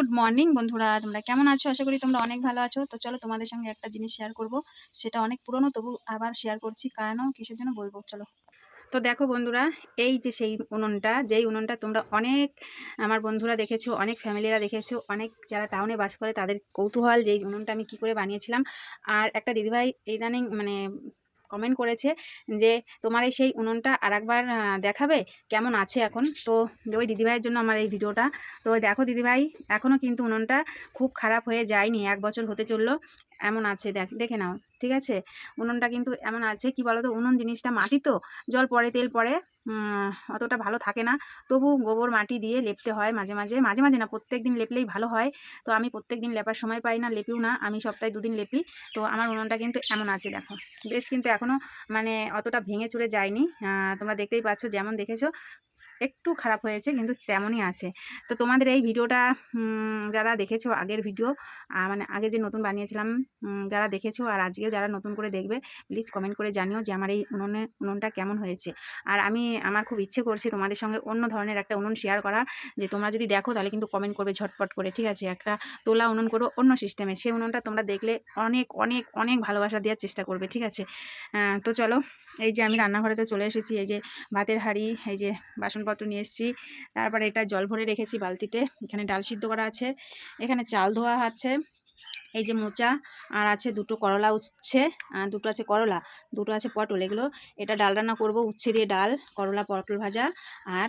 Good morning বন্ধুরা, তোমরা কেমন আছো? আশা করি তোমরা অনেক ভালো আছো। তো চলো তোমাদের সঙ্গে একটা জিনিস শেয়ার করব। সেটা অনেক পুরনো, তবু আবার শেয়ার করছি। কেন, কিসের জন্য বলব? চলো। তো দেখো বন্ধুরা, এই যে সেই উনুনটা, যেই উনুনটা তোমরা অনেক আমার বন্ধুরা দেখেছ, অনেক ফ্যামিলিরা দেখেছ, অনেক যারা টাউনে বাস করে তাদের কৌতূহল যেই উনুনটা আমি কি করে বানিয়েছিলাম। আর একটা দিদিভাই ইদানিং মানে কমেন্ট করেছে যে, তোমার এই সেই উনুনটা আর একবার দেখাবে? কেমন আছে এখন? তো ওই দিদিভাইয়ের জন্য আমার এই ভিডিওটা। তো দেখো দিদিভাই এখনও কিন্তু উনুনটা খুব খারাপ হয়ে যায়নি, এক বছর হতে চলল, এমন আছে, দেখ, দেখে নাও, ঠিক আছে? উনুনটা কিন্তু এমন আছে, কি বলো তো উনুন জিনিসটা মাটি তো, জল পরে তেল পড়ে অতটা ভালো থাকে না। তবু গোবর, মাটি দিয়ে লেপতে হয় মাঝে মাঝে। মাঝে মাঝে না প্রত্যেক দিন লেপলেই ভালো হয়। তো আমি প্রত্যেক দিন লেপার সময় পাই না, লেপিও না। আমি সপ্তাহে দুদিন লেপি। তো আমার উনুনটা কিন্তু এমন আছে, দেখো। বেশ কিন্তু এখনও মানে অতটা ভেঙে চুরে যায়নি। তোমরা দেখতেই পাচ্ছ, যেমন দেখেছ একটু খারাপ হয়েছে, কিন্তু তেমনই আছে। তো তোমাদের এই ভিডিওটা যারা দেখেছ আগের ভিডিও মানে আগে যে নতুন বানিয়েছিলাম যারা দেখেছ আর আজকেও যারা নতুন করে দেখবে প্লিজ কমেন্ট করে জানিও যে আমার এই উনুনে, উনুনটা কেমন হয়েছে। আর আমি, আমার খুব ইচ্ছে করছে তোমাদের সঙ্গে অন্য ধরনের একটা উনুন শেয়ার করা যে তোমরা যদি দেখো তাহলে কিন্তু কমেন্ট করবে ঝটপট করে, ঠিক আছে? একটা তোলা উনুন করো অন্য সিস্টেমে সেই উনুনটা তোমরা দেখলে অনেক অনেক অনেক ভালোবাসা দেওয়ার চেষ্টা করবে, ঠিক আছে? তো চলো, এই যে আমি রান্নাঘরেতে চলে এসেছি, এই যে ভাতের হাঁড়ি, এই যে বাসনপত্র নিয়ে এসেছি। তারপরে এটা জল ভরে রেখেছি বালতিতে। এখানে ডাল সিদ্ধ করা আছে। এখানে চাল ধোয়া আছে। এই যে মোচা, আর আছে দুটো করলা উচ্ছে দুটো আছে করলা, দুটো আছে পটল। এগুলো, এটা ডাল রান্না করব উচ্ছে দিয়ে ডাল, করলা, পটল ভাজা, আর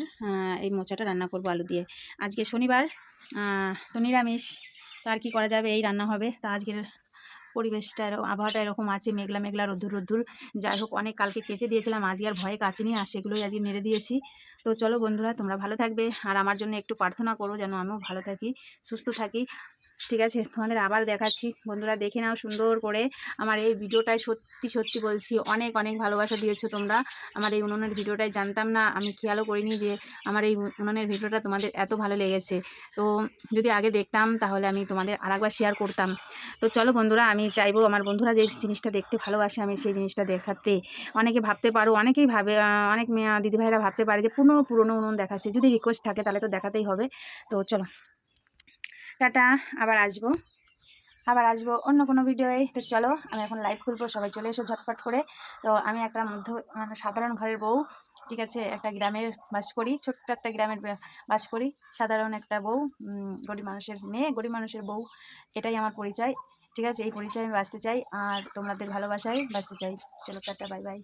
এই মোচাটা রান্না করব আলু দিয়ে। আজকে শনিবার তো নিরামিষ। তো আর কি করা যাবে? এই রান্না হবে। তা আজকের পরিবেশটা এরকম, আবহাওয়াটা এরকম আছে, মেঘলা মেঘলা, রোদ্দুর রোদ্দুর। যাই হোক, অনেক কালকে কেচে দিয়েছিলাম। আজকে আর ভয়ে কাচিনি, আর সেগুলোই আজকে নেড়ে দিয়েছি। তো চলো বন্ধুরা তোমরা ভালো থাকবে। আর আমার জন্য একটু প্রার্থনা করো যেন আমিও ভালো থাকি, সুস্থ থাকি। ঠিক আছে? তোমাদের আবার দেখাচ্ছি। বন্ধুরা দেখে নাও সুন্দর করে। আমার এই ভিডিওটাই সত্যি সত্যি বলছি, অনেক অনেক ভালোবাসা দিয়েছ তোমরা। আমার এই উনুনের ভিডিওটাই জানতাম না, আমি খেয়ালও করিনি যে আমার এই উনুনের ভিডিওটা তোমাদের এত ভালো লেগেছে। তো যদি আগে দেখতাম, তাহলে আমি তোমাদের আরেকবার শেয়ার করতাম। তো চলো বন্ধুরা, আমি চাইব আমার বন্ধুরা যে জিনিসটা দেখতে ভালোবাসে আমি সেই জিনিসটা দেখাতে। অনেকে ভাবতে পারো, অনেকেই ভাবে অনেক দিদিভাইরা ভাবতে পারে যে পুরনো পুরনো উনুন দেখাচ্ছে। যদি রিকোয়েস্ট থাকে, তাহলে তো দেখাতেই হবে। তো চলো। টাটা, আবার আসব। আবার আসব অন্য কোনো ভিডিওয়ে। তো চলো, আমি এখন লাইভ খুলবো, সবাই চলে এসো ঝটপট করে। তো আমি একটা মধ্য মানে সাধারণ ঘরের বউ, ঠিক আছে? একটা গ্রামের বাস করি, ছোট্ট একটা গ্রামের বাস করি। সাধারণ একটা বউ গরিব মানুষের মেয়ে, গরিব মানুষের বউ। এটাই আমার পরিচয়, ঠিক আছে? এই পরিচয় আমি বাঁচতে চাই, আর তোমাদের ভালোবাসায় বাঁচতে চাই। চলো টাটা বাই বাই